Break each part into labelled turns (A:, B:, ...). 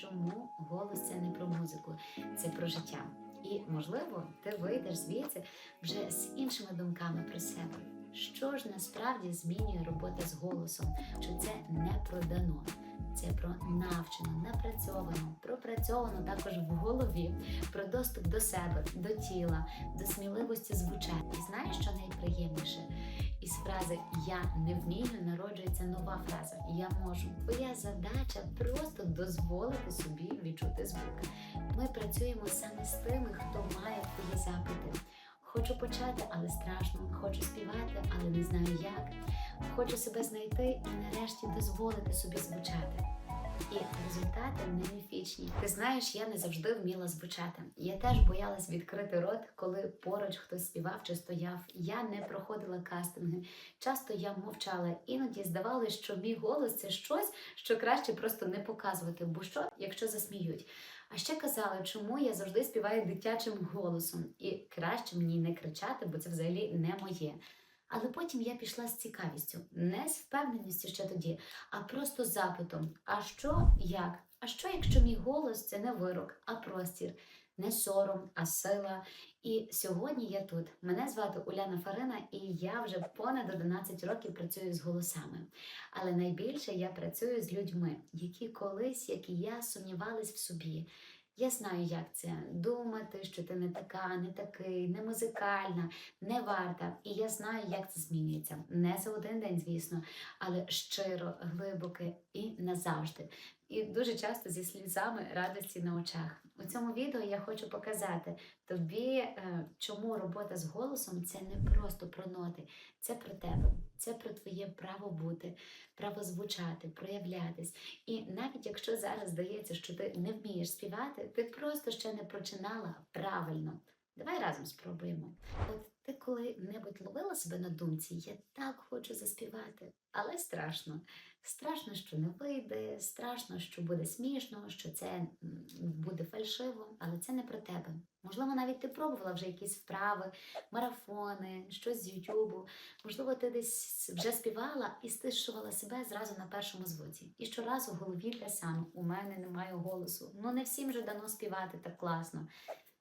A: чому голос це не про музику, це про життя. І можливо, ти вийдеш звідси вже з іншими думками про себе. Що ж насправді змінює робота з голосом? Що це не про дано, це про навчено, напрацьовано, пропрацьовано також в голові, про доступ до себе, до тіла, до сміливості звучати. І знаєш, що найприємніше? Фрази Я не вмію народжується нова фраза Я можу. Твоя задача просто дозволити собі відчути звук. Ми працюємо саме з тими, хто має твої запити. Хочу почати, але страшно. Хочу співати, але не знаю як. Хочу себе знайти і нарешті дозволити собі звучати. І результати міфічні. Ти знаєш, я не завжди вміла звучати. Я теж боялась відкрити рот, коли поруч хтось співав чи стояв. Я не проходила кастинги. Часто я мовчала, іноді здавалося, що мій голос це щось, що краще просто не показувати, бо що, якщо засміють. А ще казали, чому я завжди співаю дитячим голосом, і краще мені не кричати, бо це взагалі не моє. Але потім я пішла з цікавістю, не з впевненістю ще тоді, а просто запитом: а що як? А що, якщо мій голос це не вирок, а простір, не сором, а сила? І сьогодні я тут. Мене звати Уляна Фарина, і я вже понад 11 років працюю з голосами. Але найбільше я працюю з людьми, які колись, як і я, сумнівались в собі. Я знаю, як це думати, що ти не така, не такий, не музикальна, не варта. І я знаю, як це змінюється. Не за один день, звісно, але щиро, глибоке і назавжди. І дуже часто зі слізами радості на очах. У цьому відео я хочу показати тобі, е, чому робота з голосом це не просто про ноти, це про тебе, це про твоє право бути, право звучати, проявлятись. І навіть якщо зараз здається, що ти не вмієш співати, ти просто ще не починала правильно. Давай разом спробуємо. От ти коли-небудь ловила себе на думці, я так хочу заспівати, але страшно. Страшно, що не вийде, страшно, що буде смішно, що це буде фальшиво, але це не про тебе. Можливо, навіть ти пробувала вже якісь вправи, марафони, щось з Ютубу. Можливо, ти десь вже співала і стишувала себе зразу на першому звуці. І щоразу в голові те саме: у мене немає голосу. Ну не всім же дано співати так класно.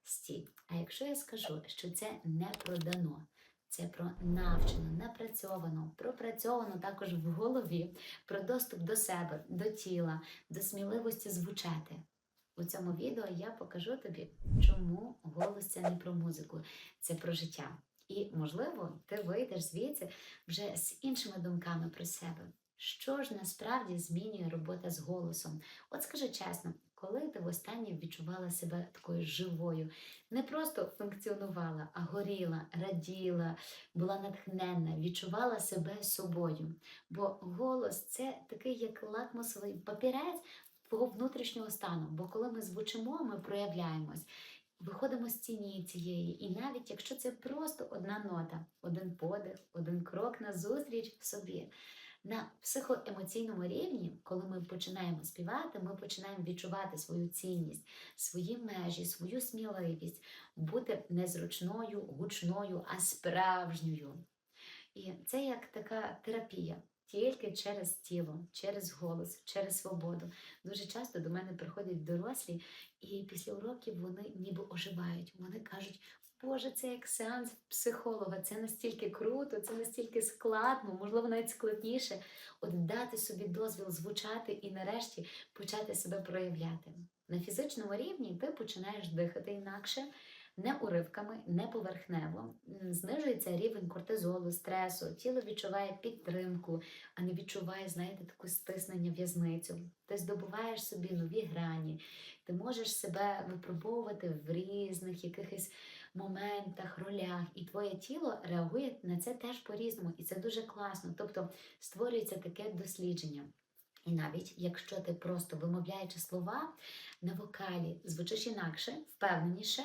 A: Стій. А якщо я скажу, що це не про дано, це про навчено, напрацьовано, пропрацьовано також в голові, про доступ до себе, до тіла, до сміливості звучати. У цьому відео я покажу тобі, чому голос це не про музику, це про життя. І, можливо, ти вийдеш звідси вже з іншими думками про себе. Що ж насправді змінює робота з голосом? От скажи чесно, коли ти востаннє відчувала себе такою живою, не просто функціонувала, а горіла, раділа, була натхненна, відчувала себе собою. Бо голос це такий як лакмусовий папірець твого внутрішнього стану. Бо коли ми звучимо, ми проявляємось. Виходимо з тіні цієї, і навіть якщо це просто одна нота, один подих, один крок назустріч собі. На психоемоційному рівні, коли ми починаємо співати, ми починаємо відчувати свою цінність, свої межі, свою сміливість, бути незручною, гучною, а справжньою. І це як така терапія. Тільки через тіло, через голос, через свободу. Дуже часто до мене приходять дорослі, і після уроків вони ніби оживають. Вони кажуть, Боже, це як сеанс психолога, це настільки круто, це настільки складно, можливо, навіть складніше от дати собі дозвіл звучати і нарешті почати себе проявляти. На фізичному рівні ти починаєш дихати інакше, не уривками, не поверхнево. Знижується рівень кортизолу, стресу, тіло відчуває підтримку, а не відчуває, знаєте, таку стиснення в'язницю. Ти здобуваєш собі нові грані, ти можеш себе випробовувати в різних якихось моментах, ролях, і твоє тіло реагує на це теж по-різному, і це дуже класно. Тобто створюється таке дослідження. І навіть якщо ти просто вимовляючи слова на вокалі, звучиш інакше, впевненіше,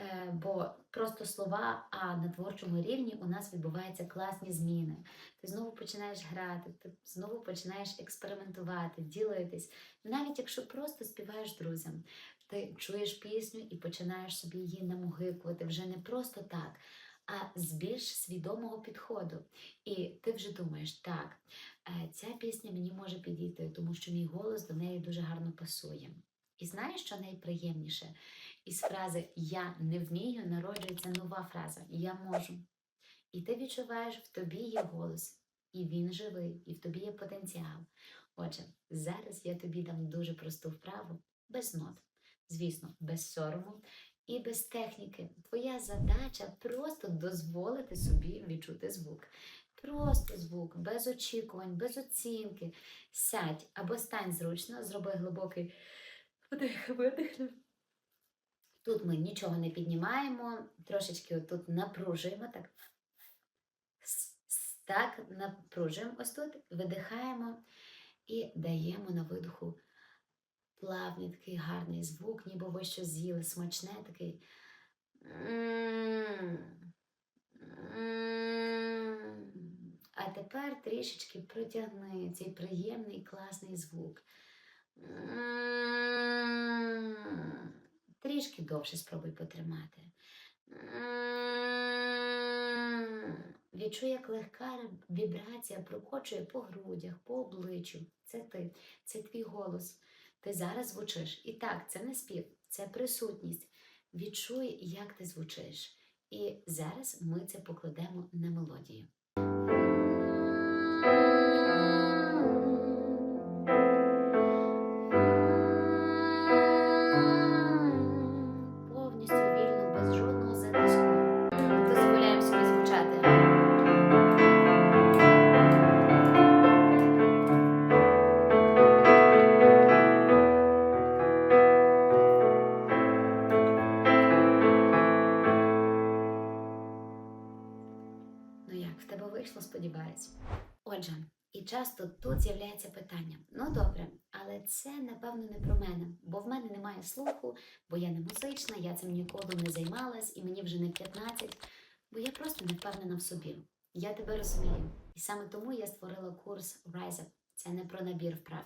A: е, бо просто слова, а на творчому рівні у нас відбуваються класні зміни. Ти знову починаєш грати, ти знову починаєш експериментувати, ділитись. Навіть якщо просто співаєш друзям, ти чуєш пісню і починаєш собі її намугикувати вже не просто так. А з більш свідомого підходу. І ти вже думаєш, так, е, ця пісня мені може підійти, тому що мій голос до неї дуже гарно пасує. І знаєш, що найприємніше? Із фрази Я не вмію народжується нова фраза Я можу. І ти відчуваєш, в тобі є голос, і він живий, і в тобі є потенціал. Отже, зараз я тобі дам дуже просту вправу без нот, звісно, без сорому і без техніки. Твоя задача просто дозволити собі відчути звук. Просто звук, без очікувань, без оцінки. Сядь або стань зручно, зроби глибокий вдих, видих. Тут ми нічого не піднімаємо, трошечки тут напружуємо, так. Так, напружуємо ось тут, видихаємо і даємо на видоху плавний такий гарний звук, ніби ви щось з'їли смачне, такий. А тепер трішечки протягни цей приємний класний звук. Трішки довше спробуй потримати. Відчуй, як легка вібрація прокочує по грудях, по обличчю. Це ти, це твій голос. Ти зараз звучиш. І так, це не спів, це присутність. Відчуй, як ти звучиш. І зараз ми це покладемо на мелодію. Ну як, в тебе вийшло, сподіваюсь. Отже, і часто тут з'являється питання: ну добре, але це напевно не про мене, бо в мене немає слуху, бо я не музична, я цим ніколи не займалась, і мені вже не 15, бо я просто не впевнена в собі. Я тебе розумію. І саме тому я створила курс Rise Up. Це не про набір вправ,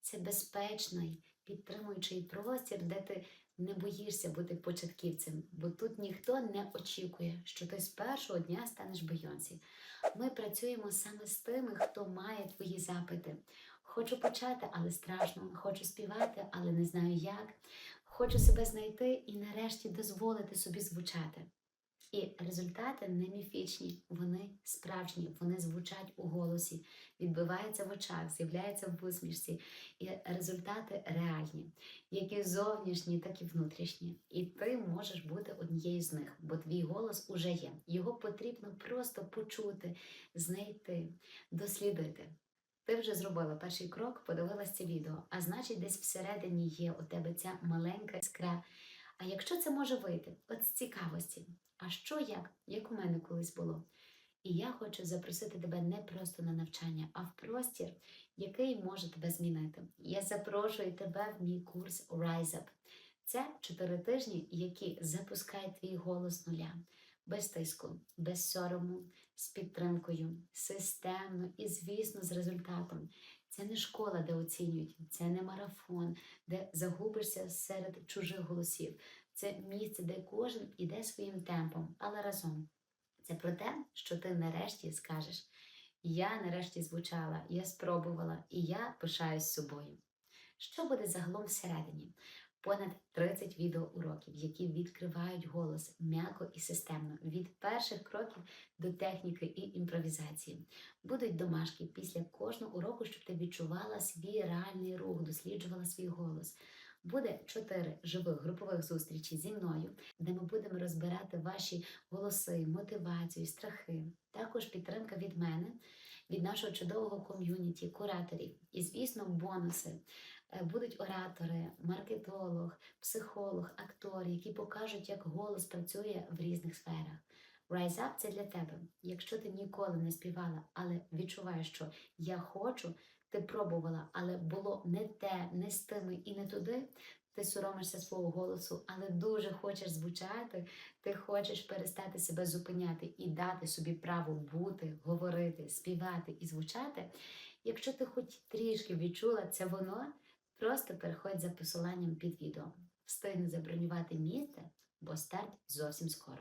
A: це безпечний, підтримуючий простір, де ти не боїшся бути початківцем, бо тут ніхто не очікує, що ти з першого дня станеш Бейонсі. Ми працюємо саме з тими, хто має твої запити. Хочу почати, але страшно. Хочу співати, але не знаю як. Хочу себе знайти і нарешті дозволити собі звучати. І результати не міфічні, вони справжні, вони звучать у голосі, відбиваються в очах, з'являються в усмішці. І результати реальні, як зовнішні, так і внутрішні. І ти можеш бути однією з них, бо твій голос уже є. Його потрібно просто почути, знайти, дослідити. Ти вже зробила перший крок, подивилась це відео, а значить, десь всередині є у тебе ця маленька іскра. А якщо це може вийти, от з цікавості, а що як, як у мене колись було? І я хочу запросити тебе не просто на навчання, а в простір, який може тебе змінити. Я запрошую тебе в мій курс Rise Up. Це чотири тижні, які запускають твій голос нуля, без тиску, без сорому, з підтримкою, системно і, звісно, з результатом. Це не школа, де оцінюють, це не марафон, де загубишся серед чужих голосів. Це місце, де кожен іде своїм темпом, але разом. Це про те, що ти нарешті скажеш: Я нарешті звучала, я спробувала, і я пишаюсь собою. Що буде загалом всередині? Понад 30 відеоуроків, які відкривають голос м'яко і системно, від перших кроків до техніки і імпровізації. Будуть домашки після кожного уроку, щоб ти відчувала свій реальний рух, досліджувала свій голос. Буде чотири живих групових зустрічі зі мною, де ми будемо розбирати ваші голоси, мотивацію, страхи. Також підтримка від мене, від нашого чудового ком'юніті, кураторів і, звісно, бонуси. Е, Будуть оратори, маркетолог, психолог, актор, які покажуть, як голос працює в різних сферах. Rise Up – це для тебе. Якщо ти ніколи не співала, але відчуваєш, що я хочу, ти пробувала, але було не те, не з тими і не туди. Ти соромишся свого голосу, але дуже хочеш звучати, ти хочеш перестати себе зупиняти і дати собі право бути, говорити, співати і звучати. Якщо ти хоч трішки відчула це воно, просто переходь за посиланням під відео. Встигни забронювати місце, бо старт зовсім скоро.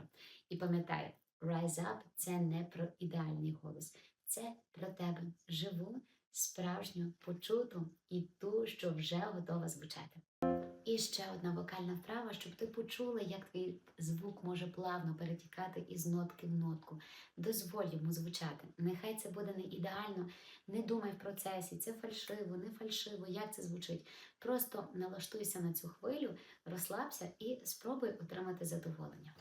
A: І пам'ятай, Rise Up – це не про ідеальний голос, це про тебе живу, справжню, почуту і ту, що вже готова звучати. І ще одна вокальна вправа, щоб ти почула, як твій звук може плавно перетікати із нотки в нотку. Дозволь йому звучати. Нехай це буде не ідеально, не думай в процесі, це фальшиво, не фальшиво, як це звучить. Просто налаштуйся на цю хвилю, розслабся і спробуй отримати задоволення.